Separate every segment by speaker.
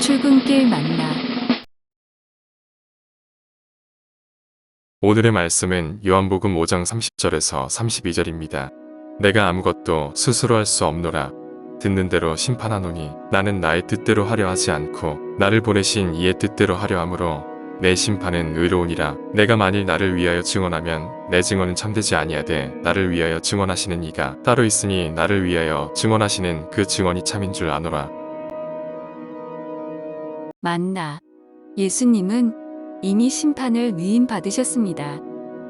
Speaker 1: 출근길 만나.
Speaker 2: 오늘의 말씀은 요한복음 5장 30절에서 32절입니다. 내가 아무것도 스스로 할 수 없노라. 듣는 대로 심판하노니 나는 나의 뜻대로 하려 하지 않고 나를 보내신 이의 뜻대로 하려 함으로 내 심판은 의로우니라. 내가 만일 나를 위하여 증언하면 내 증언은 참되지 아니하되 나를 위하여 증언하시는 이가 따로 있으니 나를 위하여 증언하시는 그 증언이 참인 줄 아노라.
Speaker 1: 만나. 예수님은 이미 심판을 위임받으셨습니다.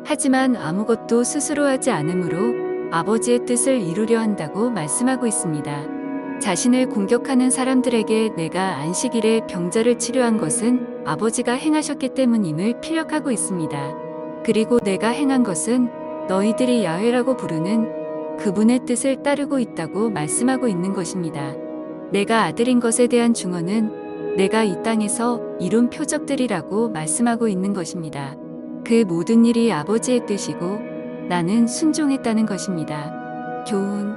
Speaker 1: 하지만 아무것도 스스로 하지 않으므로 아버지의 뜻을 이루려 한다고 말씀하고 있습니다. 자신을 공격하는 사람들에게 내가 안식일에 병자를 치료한 것은 아버지가 행하셨기 때문임을 피력하고 있습니다. 그리고 내가 행한 것은 너희들이 야훼라고 부르는 그분의 뜻을 따르고 있다고 말씀하고 있는 것입니다. 내가 아들인 것에 대한 증언은 내가 이 땅에서 이룬 표적들이라고 말씀하고 있는 것입니다. 그 모든 일이 아버지의 뜻이고 나는 순종했다는 것입니다. 교훈.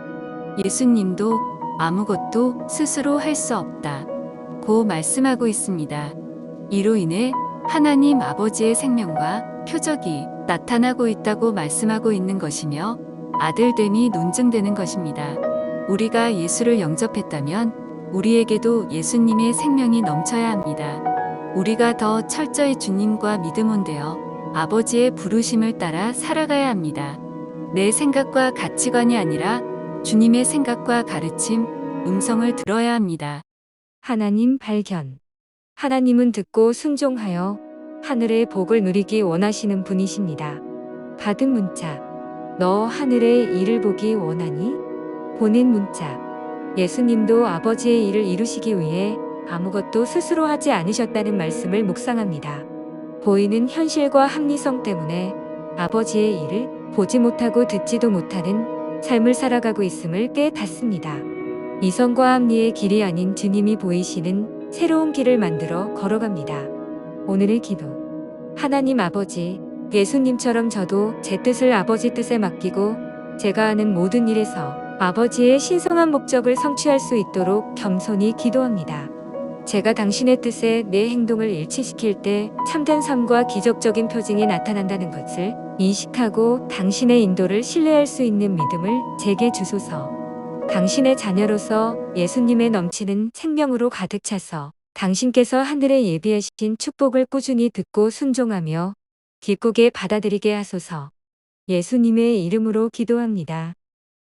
Speaker 1: 예수님도 아무것도 스스로 할 수 없다. 고 말씀하고 있습니다. 이로 인해 하나님 아버지의 생명과 표적이 나타나고 있다고 말씀하고 있는 것이며 아들됨이 논증되는 것입니다. 우리가 예수를 영접했다면 우리에게도 예수님의 생명이 넘쳐야 합니다. 우리가 더 철저히 주님과 믿음 되어 아버지의 부르심을 따라 살아가야 합니다. 내 생각과 가치관이 아니라 주님의 생각과 가르침, 음성을 들어야 합니다.
Speaker 3: 하나님 발견. 하나님은 듣고 순종하여 하늘의 복을 누리기 원하시는 분이십니다. 받은 문자. 너 하늘의 일을 보기 원하니? 보낸 문자. 예수님도 아버지의 일을 이루시기 위해 아무것도 스스로 하지 않으셨다는 말씀을 묵상합니다. 보이는 현실과 합리성 때문에 아버지의 일을 보지 못하고 듣지도 못하는 삶을 살아가고 있음을 깨닫습니다. 이성과 합리의 길이 아닌 주님이 보이시는 새로운 길을 만들어 걸어갑니다. 오늘의 기도. 하나님 아버지, 예수님처럼 저도 제 뜻을 아버지 뜻에 맡기고 제가 하는 모든 일에서 아버지의 신성한 목적을 성취할 수 있도록 겸손히 기도합니다. 제가 당신의 뜻에 내 행동을 일치시킬 때 참된 삶과 기적적인 표징이 나타난다는 것을 인식하고 당신의 인도를 신뢰할 수 있는 믿음을 제게 주소서. 당신의 자녀로서 예수님의 넘치는 생명으로 가득 차서 당신께서 하늘에 예비하신 축복을 꾸준히 듣고 순종하며 기쁘게 받아들이게 하소서. 예수님의 이름으로 기도합니다.